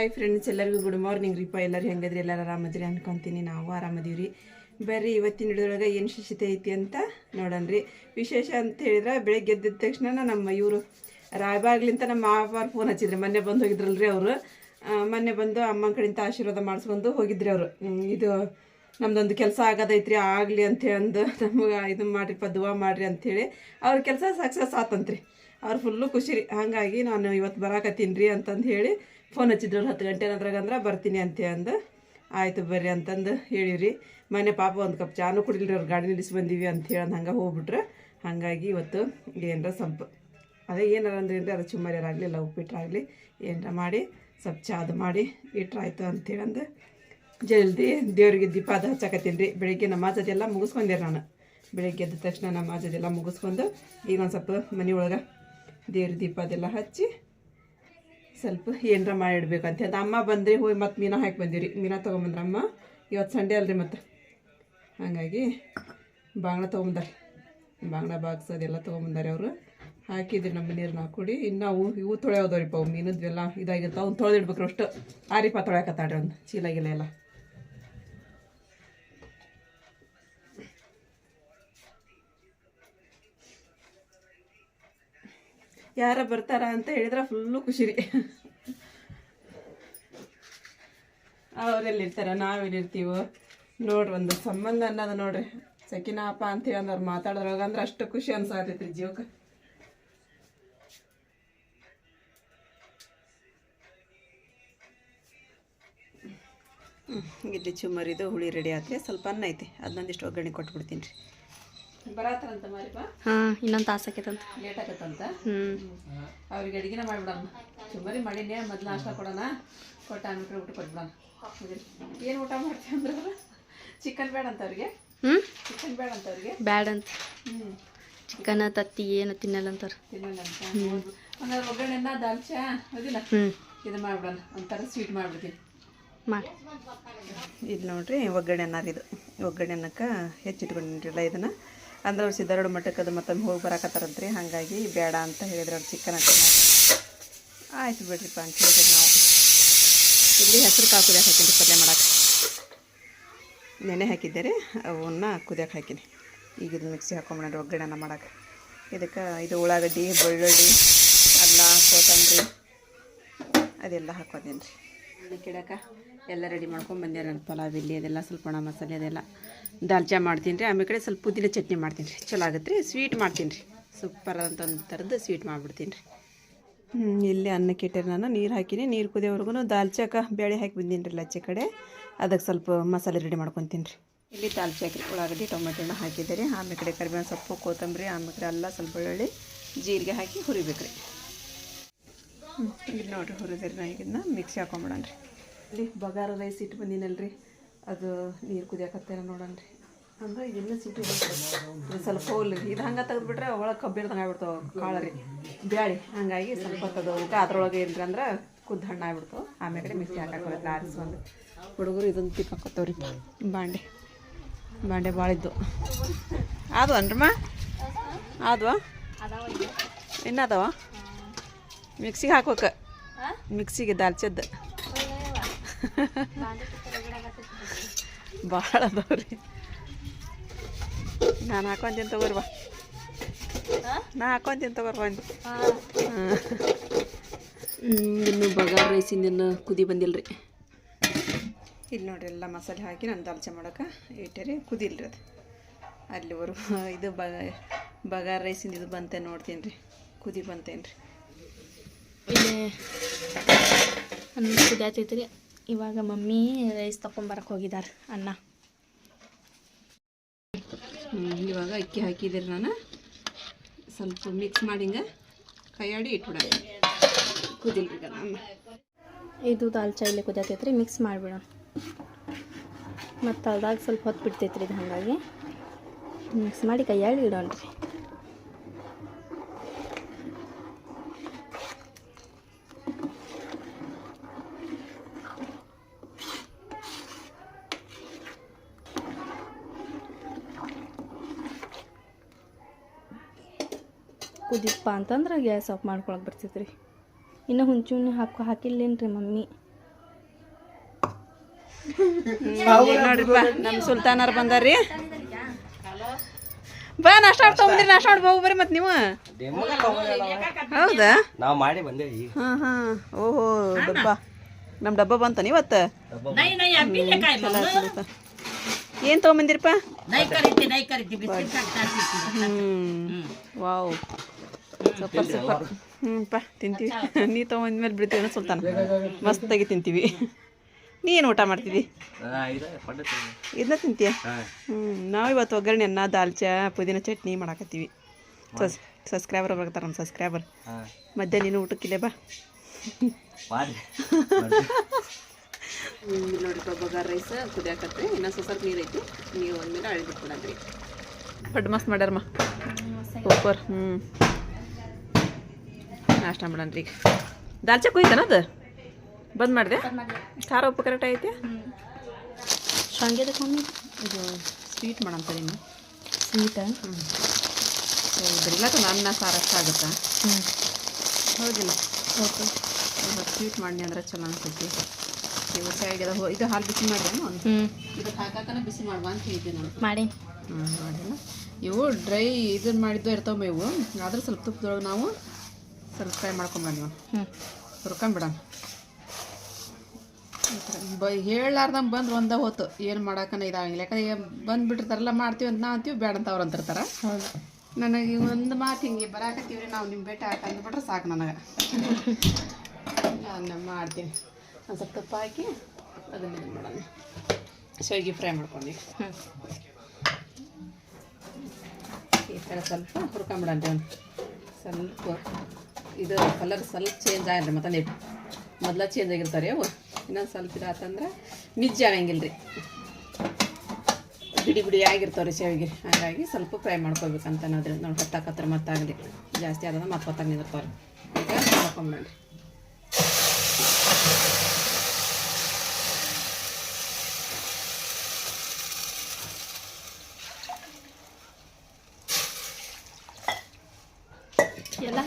Hi friends ಎಲ್ಲರಿಗೂ good morning ರೀಪ ಎಲ್ಲರೂ ಹೆಂಗದ್ರಿ? ಎಲ್ಲರೂ ಆರಾಮದ್ರಿ ಅನ್ಕೊಂತೀನಿ. ನಾವು ಆರಾಮದೀವ್ರಿ. ಬರ್ರಿ, ಇವತ್ತಿನ ಹಿಡಿದೊಳಗೆ ಏನು ವಿಶೇಷತೆ ಐತಿ ಅಂತ ನೋಡೋಣ್ರಿ ವಿಶೇಷ ಅಂತ ಹೇಳಿದ್ರೆ, ಬೆಳಗ್ಗೆ ಎದ್ದಿದ ತಕ್ಷಣ ನಮ್ಮ ಇವರು ರಾಯಬಾಗ್ಲಿಂತ ನಮ್ಮ ಮಾವಾರ ಫೋನ್ ಹಚ್ಚಿದ್ರು. ಮೊನ್ನೆ ಬಂದು ಹೋಗಿದ್ರಲ್ರಿ ಅವರು. ಮೊನ್ನೆ ಬಂದು ಅಮ್ಮನ ಕಡೆಯಿಂದ ಆಶೀರ್ವಾದ ಮಾಡಿಸ್ಕೊಂಡು ಹೋಗಿದ್ರಿ ಅವರು. ಇದು ನಮ್ದೊಂದು ಕೆಲಸ ಆಗೋದೈತ್ರಿ, ಆಗಲಿ ಅಂತ ಅಂದು ನಮ್ಗೆ ಇದು ಮಾಡ್ರಿಪ್ಪ, ದುವಾ ಮಾಡಿರಿ ಅಂಥೇಳಿ ಅವ್ರ ಕೆಲಸ ಸಕ್ಸಸ್ ಆತಂತ್ರಿ. ಅವ್ರು ಫುಲ್ಲು ಖುಷಿ ರೀ. ಹಾಗಾಗಿ ನಾನು ಇವತ್ತು ಬರಾಕತ್ತೀನಿ ರೀ ಅಂತಂದು ಹೇಳಿ ಫೋನ್ ಹಚ್ಚಿದ್ರು ಹತ್ತು ಗಂಟೆ ನಂತರ ಅಂದ್ರೆ ಬರ್ತೀನಿ ಅಂತ ಅಂದು. ಆಯಿತು ಬರ್ರಿ ಅಂತಂದು ಹೇಳಿರಿ ಮನೆ ಪಾಪ ಒಂದು ಕಪ್ ಚಾನು ಕುಡಿಲ್ರಿ, ಅವ್ರು ಗಾಡಿ ನಿಲ್ಲಿಸಿ ಬಂದೀವಿ ಅಂತ ಹೇಳಿ ಹಂಗೆ ಹೋಗ್ಬಿಟ್ರೆ. ಹಾಗಾಗಿ ಇವತ್ತು ಏನರ ಸ್ವಲ್ಪ ಅದೇ ಏನಾರ ಅಂದ್ರೆ ಏನ್ರಿ ಅದು ಚುಮ್ಮರಿಯರಾಗಲಿ ಆಗಲಿಲ್ಲ ಉಪ್ಪಿಟ್ಟರಾಗಲಿ ಏನರ ಮಾಡಿ, ಸ್ವಲ್ಪ ಚಾದು ಮಾಡಿ ಇಟ್ರಾಯ್ತು ಅಂತೇಳಿ ಅಂದು ಜಲ್ದಿ ದೇವ್ರಿಗೆ ದೀಪ ಅದು ಹಚ್ಚಕತ್ತೀನಿ ರೀ. ಬೆಳಗ್ಗೆ ನಮಾಜ್ ಅದೆಲ್ಲ ಮುಗಿಸ್ಕೊಂಡೆ ನಾನು. ಬೆಳಗ್ಗೆ ಎದ್ದ ತಕ್ಷಣ ನಮಾಜ್ ಅದೆಲ್ಲ ಮುಗಿಸ್ಕೊಂಡು ಈಗ ಒಂದು ಸ್ವಲ್ಪ ಮನೆ ಒಳಗೆ ದೇವ್ರ ದೀಪ ಅದೆಲ್ಲ ಹಚ್ಚಿ ಸ್ವಲ್ಪ ಏನರ ಮಾಡಿಡ್ಬೇಕು ಅಂತ ಅಮ್ಮ ಬಂದರೆ ಹೋಗಿ ಮತ್ತೆ ಮೀನಾ ಹಾಕಿ ಬಂದಿರಿ ಮೀನಾ ತೊಗೊಂಬಂದ್ರೆ ಅಮ್ಮ. ಇವತ್ತು ಸಂಡೇ ಅಲ್ರಿ ಮತ್ತೆ ಹಾಗಾಗಿ ಬಾಂಗ್ಣ ತೊಗೊಂಬಂದಾರೆ ಬಾಂಗ್ಣ ಬಾಕ್ಸ್ ಅದೆಲ್ಲ ತೊಗೊಂಬಂದಾರೆ ಅವರು. ಹಾಕಿದ್ರಿ ನಮ್ಮ ನೀರನ್ನ ಹಾಕೊಡಿ. ಇನ್ನು ಇವು ತೊಳೆಯೋದವ್ರಿಪ್ಪ ಅವು ಮೀನದ್ವೆಲ್ಲ ಇದಾಗಿರ್ತಾವೆ. ಅವ್ನು ತೊಳೆದಿಡ್ಬೇಕು ಅಷ್ಟು. ಆರಿಪ ತೊಳೆಯಕತ್ತಾಡ್ರಿ ಒಂದು ಚೀಲಾಗಿಲ್ಲ ಗಿಲ ಎಲ್ಲ. ಯಾರ ಬರ್ತಾರ ಅಂತ ಹೇಳಿದ್ರೆ ಫುಲ್ಲು ಖುಷಿ ರೀ ಅವರೆಲ್ಲಿರ್ತಾರ, ನಾವೆಲ್ಲಿರ್ತೀವೋ. ನೋಡ್ರಿ, ಒಂದು ಸಂಬಂಧ ಅನ್ನೋದು ನೋಡ್ರಿ. ಸಕಿನಪ್ಪ ಅಂತೇಳಿ ಅಂದ್ರೆ ಮಾತಾಡೋದ್ರೊಳಗೆ ಅಂದ್ರೆ ಅಷ್ಟು ಖುಷಿ ಅನ್ಸಾತೈತ್ರಿ ಜೀವಕ್ಕೆ ಇಲ್ಲಿ ಚುಮ್ಮರಿದು ಹುಳಿ ರೆಡಿ ಆದ್ರೆ ಸ್ವಲ್ಪ ಅನ್ನ ಐತಿ. ಅದನ್ನೊಂದಿಷ್ಟು ಒಗ್ಗರಣೆ ಕೊಟ್ಬಿಡ್ತೀನಿ ರೀ. ಬರತ್ತಾರಂತ ಮಾರಿಪಾ ಹಾಂ ಇನ್ನೊಂದು ತಾಸು ಆಕೈತಂತ. ಲೇಟ್ ಆಗತ್ತಂತ ಹ್ಞೂ ಅವ್ರಿಗೆ ಅಡಿಗೆನ ಮಾಡಿಬಿಡೋಣ. ಸುಮ್ಮನೆ ಮಾಡಿನೇ ಮೊದ್ಲು ನಾಷ್ಟ ಕೊಡೋಣ. ಕೊಟ್ಟ ಅಂದ್ಬಿಟ್ರೆ ಊಟ ಕೊಟ್ಬಿಡೋಣ ಏನು ಊಟ ಮಾಡ್ತೀವಿ ಅಂದ್ರೆ? ಚಿಕನ್ ಬೇಡ ಅಂತ ಅವ್ರಿಗೆ. ಹ್ಞೂ ಚಿಕನ್ ಬೇಡ ಅಂತ ಅವ್ರಿಗೆ. ಬ್ಯಾಡ ಅಂತ. ಹ್ಞೂ ಚಿಕನ್ ತತ್ತಿ ಏನು ತಿನ್ನಲ್ಲ ಅಂತಾರೆ ತಿನ್ನಲ್ಲ ಅಂತ. ಹಂಗಾದ್ರೆ ಒಗ್ಗರಣೆನ ದಾಲ್ಚಾ ಅದಿಲ್ಲ ಹ್ಞೂ ಇದು ಮಾಡ್ಬಿಡೋಣ. ಒಂಥರ ಸ್ವೀಟ್ ಮಾಡ್ಬಿಡ್ತೀನಿ. ಮಾಡಿ. ಇದು ನೋಡ್ರಿ ಒಗ್ಗರಣೆ ಅನ್ನಾರ ಇದು. ಒಗ್ಗರಣೆ ಅನ್ನಕ್ಕೆ ಹೆಚ್ಚಿಟ್ಕೊಂಡಿರಲ್ಲ ಇದನ್ನು. ಅಂದ್ರೆ ಅವ್ರು ಸಿದ್ಧಾರೂಢ ಮಠಕ್ಕೆ ಅದು ಮತ್ತೊಮ್ಮೆ ಹೋಗಿ ಬರಾಕತ್ತಾರಂತ್ರಿ. ಹಾಗಾಗಿ ಬೇಡ ಅಂತ ಹೇಳಿದ್ರು ಅವ್ರು ಚಿಕನ್ ಹಾಕಿ ಆಯ್ತು ಬಿಡ್ರಿಪ್ಪ ಅಂತ ಹೇಳಿದ್ರು ನಾವು. ಇಲ್ಲಿ ಹೆಸರು ಕಾಳು ಕುದಿಯಕ್ಕೆ ಹಾಕಿನಿ ಪಲ್ಯ ಮಾಡಕ್ಕೆ. ನೆನೆ ಹಾಕಿದ್ದೆ ಅವನ್ನ ಕುದಿಯಕ್ಕೆ ಹಾಕಿನಿ. ಈಗ ಇದು ಮಿಕ್ಸಿ ಹಾಕೊಂಬಿಡೋಣ ಒಗ್ಗರಣೆನ ಮಾಡಕ್ಕೆ. ಇದಕ್ಕೆ ಇದು ಉಳ್ಳಾಗಡ್ಡಿ, ಬೆಳ್ಳುಳ್ಳಿ ಅಲ್ಲ ಕೊತ್ತಂಬರಿ, ಅದೆಲ್ಲ ಹಾಕೋದೇನು ರೀ ಕಿಡಕ ಎಲ್ಲ ರೆಡಿ ಮಾಡ್ಕೊಂಡು ಬಂದೆ ನಾನು ಪಲಾವ್ ಇಲ್ಲಿ ಅದೆಲ್ಲ, ಸ್ವಲ್ಪ ಒಣ ಮಸಾಲೆ ಅದೆಲ್ಲ. ದಾಲ್ಚಾ ಮಾಡ್ತೀನಿ ರೀ. ಆಮೇಲೆ ಕಡೆ ಸ್ವಲ್ಪ ಪುದೀನ ಚಟ್ನಿ ಮಾಡ್ತೀನಿ ರೀ. ಚಲೋ ಆಗುತ್ತೆ ರೀ. ಸ್ವೀಟ್ ಮಾಡ್ತೀನಿ ರೀ. ಸೂಪರ್ ಅಂತ ಒಂದು ಥರದ್ದು ಸ್ವೀಟ್ ಮಾಡಿಬಿಡ್ತೀನಿ ರೀ. ಹ್ಞೂ ಇಲ್ಲಿ ಅನ್ನಕ್ಕೆ ಇಟ್ಟರೆ ನಾನು. ನೀರು ಹಾಕಿನಿ. ನೀರು ಕುದಿಯೋವರೆಗೂ ದಾಲ್ಚಾಕ ಬೇಳೆ ಹಾಕಿ ಬಂದೀನಿ ರೀ ಲಚ್ಚೆ ಕಡೆ. ಅದಕ್ಕೆ ಸ್ವಲ್ಪ ಮಸಾಲೆ ರೆಡಿ ಮಾಡ್ಕೊತೀನಿ ರೀ. ಇಲ್ಲಿ ದಾಲ್ಚಾಕ್ ಉಳ್ಳಾಗಡ್ಡಿ ಟೊಮೆಟೊ ಹಣ್ಣು ಹಾಕಿದ್ದೆ ರೀ. ಆಮೇಲೆ ಕಡೆ ಕರಿಬೇವಿನ ಸೊಪ್ಪು ಕೊತ್ತಂಬರಿ ಆಮೇಲೆ ಕಡೆ ಎಲ್ಲ ಸ್ವಲ್ಪ ಬೆಳ್ಳುಳ್ಳಿ ಜೀರಿಗೆ ಹಾಕಿ ಹುರಿಬೇಕು ರೀ. ಇಲ್ಲಿ ನೋಡಿರಿ ಹುರಿದ್ರಿ ನಾ ಇದನ್ನ ಮಿಕ್ಸಿ ಹಾಕೊಂಬಿಡೋಣ ರೀ. ಇಲ್ಲಿ ಬಗಾರ ರೈಸ್ ಇಟ್ಟು ಬಂದಿನಲ್ರಿ. ಅದು ನೀರು ಕುದಿಯಾಕತ್ತೇನ ನೋಡೋಣ ರೀ ಅಂದ್ರೆ ಇದನ್ನ ಸಿಟಿ ಸ್ವಲ್ಪ ಹೋಲ್ ಇದು ಹಂಗೆ ತೆಗೆದ್ಬಿಟ್ರೆ ಒಳಗೆ ಕಬ್ಬಿಡ್ದಂಗೆ ಆಗ್ಬಿಡ್ತಾವೆ ಕಾಳು ರೀ ಬ್ಯಾಳಿ. ಹಂಗಾಗಿ ಸ್ವಲ್ಪ ತೆಗೆದು ಅದ್ರೊಳಗೆ ಏನ್ರಿ ಅಂದ್ರೆ ಕುದ್ದು ಹಣ್ಣು ಆಗ್ಬಿಡ್ತಾವೆ. ಆಮೇಲೆ ಮಿಕ್ಸಿ ಮಿಕ್ಸಿ ಆರಿಸ್ ಒಂದು. ಹುಡುಗರು ಇದನ್ನು ತಿಕ್ಕಾಕೋತಾವ್ರಿ ಬಾಂಡೆ. ಬಾಂಡೆ ಭಾಳ ಇದ್ದು ಅದು ಅನ್ರಮ್ಮ ಆದ್ವಾ? ಇನ್ನೂ ಅದಾವ? ಮಿಕ್ಸಿಗೆ ಹಾಕೋಕೆ ಮಿಕ್ಸಿಗೆ ದಾಲ್ಚದ್ದು. ಭಾಳ ಅದಾವ್ರಿ. ನಾನು ಹಾಕೊಂತೀನಿ ತಗೋರಿ ಬಾ. ನಾ ಹಾಕೊಂತೀನಿ ತಗೋರಿ ಬಂದು ಇನ್ನು ಬಗಾರ್ ರೈಸ್ ಇನ್ನೇನು ಕುದಿ ಬಂದಿಲ್ಲ ರೀ ಇಲ್ಲಿ ನೋಡ್ರಿ ಎಲ್ಲ ಮಸಾಲೆ ಹಾಕಿ ನಾನು ದಾಲ್ಚೆ ಮಾಡೋಕೆ ಇಟ್ಟೆ ಕುದಿಲ್ರಿ ಅದು. ಅಲ್ಲಿವರೆಗೂ ಇದು ಬಗ ಬಗಾರ್ ರೈಸಿಂದ ಇದು ಬಂತೆ ನೋಡ್ತೀನಿ ರೀ ಕುದಿ ಬಂತೇನು ರೀ ಇಲ್ಲಿ ಕುದಿಯಾತೈತಿ ರೀ ಇವಾಗ ಮಮ್ಮಿ ರೈಸ್ ತೊಗೊಂಬರಕ್ಕೆ ಹೋಗಿದ್ದಾರೆ ಅನ್ನ. ಇವಾಗ ಅಕ್ಕಿ ಹಾಕಿದ್ದೀರಿ ನಾನು. ಸ್ವಲ್ಪ ಮಿಕ್ಸ್ ಮಾಡಿ ಹಿಂಗೆ ಕೈಯಾಡಿ ಇಟ್ಬಿಡ ಕುದಿಲ್ರಿ ಅನ್ನ ಇದು ದಾಲ್ಚಾ ಇಲ್ಲಿ ಕುದಿಯತೈತ್ರಿ ಮಿಕ್ಸ್ ಮಾಡಿಬಿಡೋಣ. ಮತ್ತು ಅದಾಗ ಸ್ವಲ್ಪ ಹೊತ್ತು ಬಿಡ್ತೈತ್ರಿ ಇದು ಹಾಗಾಗಿ. ಮಿಕ್ಸ್ ಮಾಡಿ ಕೈಯಾಡಿ ಇಡೋಣ ರೀ ಕುದಿಪ್ಪ ಅಂತಂದ್ರೆ ಗ್ಯಾಸ್ ಆಫ್ ಮಾಡ್ಕೊಳಕ್ಕೆ ಬರ್ತೈತೆ ರೀ ಇನ್ನು ಹುಣ್ಚುಣ್ಣಿ ಹಾಕೋ ಹಾಕಿಲ್ಲೇನು ರೀ ಮಮ್ಮಿ ನೋಡ್ರಿಪ್ಪ ನಮ್ಮ ಸುಲ್ತಾನರು ಬಂದಾರ್ರಿ. ಬಾ ನಾಷ್ಟ ತಗೊಂಡ್ರಿ ನಾಷ್ಟ ಮಾಡಿ ಹೋಗಿ ಬರ್ರಿ ಮತ್ತೆ ನೀವು. ಹೌದಾ? ನಾವು ಮಾಡಿ ಬಂದೇವಿ ಹಾಂ ಹಾಂ. ಓಹೋ ಡಬ್ಬ ನಮ್ಮ ಡಬ್ಬ ಬಂತ ಇವತ್ತು? ಏನು ತೊಗೊಂಬಂದಿರಪ್ಪ? ಹ್ಞೂ ವಾವ್. ಸೂಪರ್ ಸೂಪರ್ ಹ್ಞೂ ಪಾ ತಿಂತೀವಿ. ನೀ ತೊಗೊಂಡ್ಮೇಲೆ ಬಿಡ್ತೀವಿ ಅನ್ನೋ ಸುಲ್ತಾನ. ಮಸ್ತಾಗಿ ತಿಂತೀವಿ. ನೀ ಏನು ಊಟ ಮಾಡ್ತೀವಿ ಇದನ್ನ ತಿಂತೀಯ? ಹ್ಞೂ ನಾವು ಇವತ್ತು ಒಗ್ಗರಣೆ ಅನ್ನ ದಾಲ್ಚಾ ಪುದೀನ ಚಟ್ನಿ ಮಾಡಾಕತ್ತೀವಿ. ಸಸ್ ಸಬ್ಸ್ಕ್ರೈಬರ್ ಬರ್ತಾರೆ ನಮ್ಮ ಸಬ್ಸ್ಕ್ರೈಬರ್. ಮಧ್ಯಾಹ್ನ ನೀನು ಊಟಕ್ಕಿಲ್ಲ ಬಾ. ನೋಡಿ ಬಗಾರ್ ರೈಸ್ ಕುದಿಯಾಕತ್ರಿ. ಇನ್ನೊಂದು ಸ್ವಲ್ಪ ನೀರು ಐತಿ ನೀವು ಒಂದ್ಮೇಲೆ ಅಳಿಬಿಟ್ಟು ಕೊಡಂದ್ರಿ ಬಟ್ ಮಸ್ತ್ ಮಾಡ್ಯಾರಮ್ಮ ಸೂಪರ್ ಹ್ಞೂ ನಾಷ್ಟ ಮಾಡೋಣ ಈಗ ದಾಲ್ಚ ಕುಯ್ತಾನ ಅದು? ಬಂದ್ ಮಾಡಿದೆ? ಖಾರ ಉಪ್ಪು ಕರೆಕ್ಟ್ ಐತೆ? ಕಮ್ಮಿ ಇದು ಸ್ವೀಟ್ ಮಾಡಂತಾರೆ ನೀನು ಸ್ವೀಟಾ ಇದ್ರಿಲ್ಲ ಅನ್ನ ಸಾರು ಅಷ್ಟ ಆಗುತ್ತಾ? ಹ್ಞೂ ಹೌದಿಲ್ಲ? ಓಕೆ ಸ್ವೀಟ್ ಮಾಡಿ ಅಂದ್ರೆ ಚಲೋ ಅನ್ಸೈತಿ. ಇವತ್ತು ಹೋ ಇದು ಹಾಲು ಬಿಸಿ ಮಾಡಿದೆ ಇದು ಹ್ಞೂ ಇದಕ್ಕೆ ಹಾಕಾಕನ ಬಿಸಿ ಮಾಡುವ ಅಂತ ಹೇಳ್ತೀನಿ ನಾನು. ಮಾಡಿ. ಹ್ಞೂ ಮಾಡಿಲ್ಲ. ಇವು ಡ್ರೈ ಇದನ್ನ ಮಾಡಿದ್ದು ಇರ್ತಾವೆ ಇವು ಆದ್ರೆ ಸ್ವಲ್ಪ ತುಪ್ಪದೊಳಗೆ ನಾವು ಸ್ವಲ್ಪ ಫ್ರೈ ನೀವು ಹ್ಞೂ ಹುರ್ಕೊಂಬಿಡೋಣ ಬ ಹೇಳಾರ್ದಂಗೆ ಬಂದು ಒಂದ ಹೋತು ಏನು ಮಾಡೋಕ್ಕನ ಇದಾಗಿಲ್ಲ ಯಾಕಂದ್ರೆ ಬಂದುಬಿಟ್ಟಿರ್ತಾರಲ್ಲ ಮಾಡ್ತೀವಿ ಅಂತ ನಾವು ಅಂತೀವಿ ಬೇಡ ಅಂತ ಅವ್ರು ಅಂತಿರ್ತಾರೆ. ನನಗೆ ಒಂದು ಮಾತು ಹಿಂಗೆ ಬರಾಕತ್ತೀವ್ರಿ ನಾವು ನಿಮ್ಮ ಭೇಟಿ ಆಟ ಅಂದ್ಬಿಟ್ರೆ ಸಾಕು ನನಗೆ. ನಾನು ಮಾಡ್ತೀನಿ. ಒಂದು ಸ್ವಲ್ಪ ತುಪ್ಪ ಹಾಕಿ ಅದನ್ನ ಇದು ಮಾಡೋಣ. ಶಾವಿಗೆ ಫ್ರೈ ಮಾಡ್ಕೊಂಡು. ಈ ಥರ ಸ್ವಲ್ಪ ಹುರ್ಕೊಂಬಿಡಂತೆ ಒಂದು. ಸ್ವಲ್ಪ ಇದು ಕಲರ್ ಸ್ವಲ್ಪ ಚೇಂಜ್ ಆಗಿರಿ ಮತ್ತೆ ಮೊದಲ ಚೇಂಜ್ ಆಗಿರ್ತಾರೆ ಅವು ಇನ್ನೊಂದು ಸ್ವಲ್ಪ ಇದಾತಂದ್ರೆ ನಿಜ ಆಗಂಗಿಲ್ಲ ರೀ ಬಿಡಿ ಬಿಡಿ ಆಗಿರ್ತಾವೆ ರೀ ಶಾವಿಗೆ ಹಾಗಾಗಿ ಸ್ವಲ್ಪ ಫ್ರೈ ಮಾಡ್ಕೋಬೇಕಂತ ಅನ್ನೋದ್ರಿ ನೋಡಿ ಹೊತ್ತಾಕತ್ರ ಮತ್ತಾಗಲಿ. ಜಾಸ್ತಿ ಆದ್ರೆ ಮತ್ತೆ ಹೊತ್ತಾಗ ನಿಂದಿರ್ತಾವ್ರಿ. ಈಗ ಮಾಡ್ಕೊಂಬಿಡೋಣ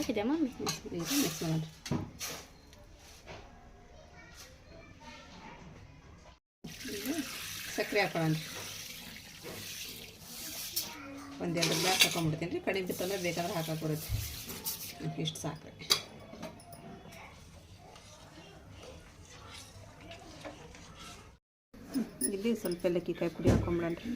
ಎಲ್ಲ ಹಾಕಿದೆ ಮಮ್ಮಿ ಈಗ ಮಿಕ್ಸ್ ಮಾಡೋಣ ಈಗ ಸಕ್ಕರೆ ಹಾಕೊಳ್ಳೋಣ ಒಂದೆರಡು ಗ್ಲಾಸ್ ಹಾಕೊಂಡ್ಬಿಡ್ತೀನಿ ರೀ ಕಡಿಮೆ ಬಿತ್ತಂದ್ರೆ ಬೇಕಾದ್ರೆ ಹಾಕಕ್ಕೆ ಬರುತ್ತೆ ಇಷ್ಟು ಸಾಕ್ರಿ ಇಲ್ಲಿ ಸ್ವಲ್ಪ ಏಲಕ್ಕಿ ಕಾಯಿ ಪುಡಿ ಹಾಕೊಂಬಿಡೋಣ ರೀ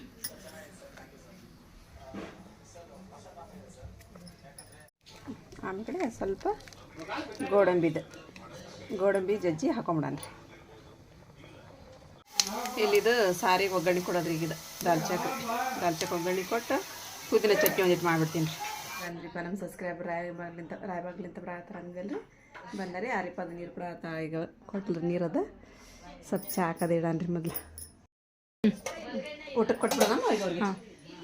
ಆಮೇಲೆ ಸ್ವಲ್ಪ ಗೋಡಂಬಿದು ಗೋಡಂಬಿ ಜಜ್ಜಿ ಹಾಕೊಂಬಿಡಣ ಇಲ್ಲಿದು ಸಾರಿಗೆ ಒಗ್ಗರಣೆ ಕೊಡೋದ್ರಿ ಈಗಿದ ದಾಲ್ಚಾಕ್ ದಾಲ್ಚಾಕ್ ಒಗ್ಗರಣೆ ಕೊಟ್ಟು ಪುದೀನ ಚಟ್ನಿ ಒಂದಿಟ್ಟು ಮಾಡಿಬಿಡ್ತೀನಿ ರೀ. ಅಂದ್ರಿಪ್ಪ ನಮ್ಮ ಸಬ್ಸ್ಕ್ರೈಬರ್ ರಾಯಬಾಗ್ಲಿಂತ ರಾಯಬಾಗ್ಲಿಂತ ಬರತ್ತಾರ ಅಂದಲ್ರಿ ಬಂದರೆ ಯಾರಿಪ್ಪ ಅದು ನೀರು ಕೂಡ ಈಗ ಕೊಟ್ಲು ನೀರದ ಸ್ವಲ್ಪ ಚಾಕದ ಇಡಾನ್ರಿ ಇಡನ್ರಿ ಮೊದ್ಲು. ಊಟಕ್ಕೆ ಕೊಟ್ಬಿಡೋಣ? ಈಗ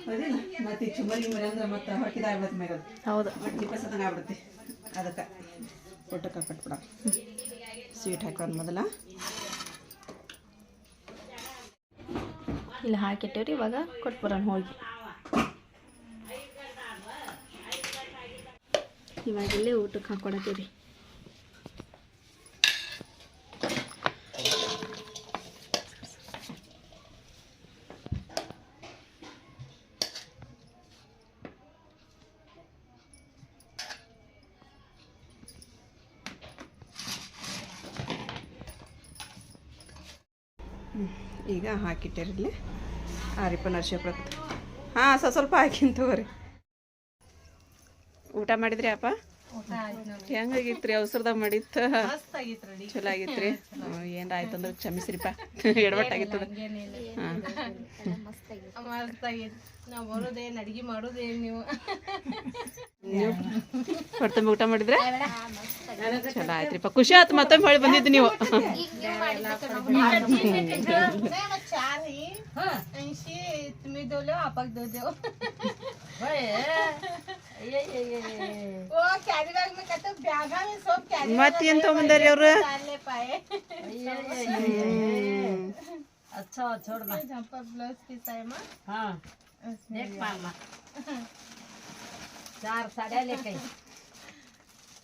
ಅವ್ರಿಗೆ ಹೌದಿಲ್ಲ ಮತ್ತೆ ಚುಮ್ಮರಿ ಮರಿ ಅಂದ್ರೆ ಮತ್ತೆ ಹೊಟ್ಟಿದಾಗ್ಬಿಡುತ್ತೆ ಮ್ಯಾಗ ಅದು. ಹೌದು. ಮತ್ತೆ ಪಸದಂಗೆ ಆಗ್ಬಿಡುತ್ತೆ. ಅದಕ್ಕೆ ಊಟಕ್ಕೆ ಕಟ್ಬಿಡ ಸ್ವೀಟ್ ಹಾಕೋಣ ಮೊದಲ. ಇಲ್ಲಿ ಹಾಕಿಟ್ಟೇವ್ರಿ ಇವಾಗ ಕೊಟ್ಬರೋಣ ಹೋಗಿ ಇವಾಗ ಇಲ್ಲೇ ಊಟಕ್ಕೆ ಹಾಕೊಡತ್ತೀವ್ರಿ ಈಗ ಹಾಕಿಟ್ಟಿರಲಿ ಆರಿಪ ನರ್ಸಿಪುರಕ್ಕೆ ಹಾಂ ಸ್ವಲ್ಪ ಸ್ವಲ್ಪ ಹಾಕಿನ್ ತಗೋರಿ. ಊಟ ಮಾಡಿದ್ರಿ ಅಪ್ಪ? ಹೆಂಗಾಗಿತ್ರಿ ಅವಸರದಾಗ ಮಾಡಿತ್ತು ಚಲೋ ಆಗಿತ್ರಿ. ಏನಾರ ಆಯ್ತು ಅಂದ್ರೆ ಕ್ಷಮಿಸ್ರಿಪ್ಪ. ಎಡವಟ್ಟಾಗಿತ್ತು ಹಾಂ. ನಾವು ಬರೋದೇನು ಅಡಿಗೆ ಮಾಡೋದೇನು ನೀವು? ನೀವು ಹೊಟ್ಟೆ ಊಟ ಮಾಡಿದ್ರೆ? ಚಲೋ ಆಯ್ತ್ರಿಪ್ಪ ಖುಷಿ ಆಯ್ತು ಮತ್ತೊಮ್ಮೆ ಹೊಳಿ ಬಂದಿದ್ದು ನೀವು चार ही ऐंशी तुम्ही दोले आपण दो देव ओ कॅरी बॅग में कहते बॅगा में सब कॅरी ಮತ್ತೇನು ತೊಗೊಂಬಂದಾರಿ ಅವ್ರು डालने पाए अच्छा छोड़ ना जंपर ब्लाउज पीस है मां हाँ देख पामा चार साड़ियाँ लेके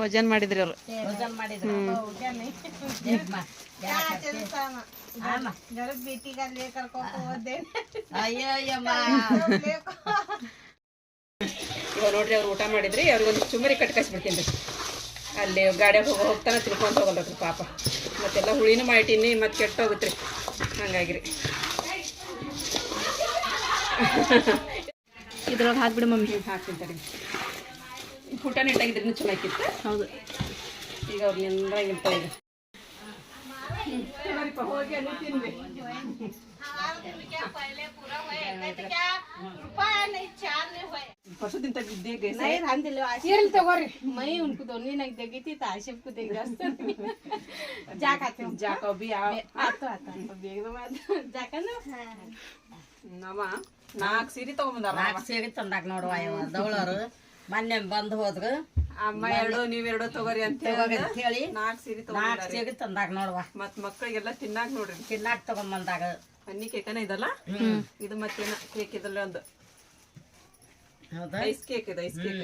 ಭಜನ್ ಮಾಡಿದ್ರಿ ಅವ್ರು. ಇವಾಗ ನೋಡ್ರಿ ಅವ್ರು ಊಟ ಮಾಡಿದ್ರಿ ಅವ್ರಿಗೊಂದು ಚುಮರಿ ಕಟ್ ಕಳಿಸ್ಬಿಡ್ತೀನಿ ಅಲ್ಲಿ ಗಾಡಿಯಾಗ ಹೋಗೋ ಹೋಗ್ತಾನೆ ತಿಳ್ಕೊಂತ ಹೋಗಲ್ರಿ ಪಾಪ. ಮತ್ತೆಲ್ಲ ಹುಳಿನೂ ಮಾಡಿಟ್ಟಿನಿ ಮತ್ತೆ ಕೆಟ್ಟೋಗುತ್ತೆ ಹಂಗಾಗಿರಿ ಇದ್ರೊಳಗೆ ಹಾಕ್ಬಿಡಿ ಮಮ್ಮಿ. ಹಾಕ್ತೀನಿ ಪುಟ್ಟ ಇಟ್ಟಾಗಿದ್ರೆ ಚಲೋ ಆಕಿತ್ತು ಹೌದು. ಈಗ ಅವ್ರು ಹೋಗಿ ಅಲ್ಲಿ ತಿನ್ರಿ ಪರ್ಸದಿಂದ ಬಿದ್ದೆ ಗೈಸ ತಗೋರಿ. ಮೈ ಉನ್ಕುದು ನೀನಾಗ ತೆಗಿತಿ ತಾಶಿಪ್ಕು ತೆಗಿದಸ್ತ ಜಾಕ ಜಾಕೋಬಿ ಯಾವ ಆತು ಆತು ಬೇಗ ಮಾತು ಜಾಕನು ನಮ್ಮ ನಾಲ್ಕು ಸೀರೆ ತಗೊಂಬಂದಾರ ನಾಲ್ಕು ಸೀರೆ ತಂದಾಕ ನೋಡುವ ಇವ ದವಳರು ಮೊನ್ನೆ ಬಂದು ಹೋದ್ರು. ಅಮ್ಮ ಎರಡು ನೀವೆರಡು ತಗೋರಿ ಅಂತ ತಗೋರಿ ಅಂತ ಹೇಳಿ ನಾಲ್ಕು ಸೀರೆ ನಾಲ್ಕು ತಗೊಂಡ್ರಿ ತಂದಾಗ ನೋಡುವ. ಮತ್ ಮಕ್ಕಳಿಗೆಲ್ಲ ತಿನ್ನಾಕ್ ನೋಡ್ರಿ. ತಿನ್ನಾಕ್ ತಗೊಂಬಂದಾಗ ಅನ್ನಿ ಕೇಕನ ಇದಲ್ಲ? ಇದು ಮತ್ತೇನ? ಕೇಕ್ ಇದಲ್ಲ ಒಂದು. ಹೌದಾ? ಐಸ್ ಕೇಕ್ ಇದೆ ಐಸ್ ಕೇಕ್.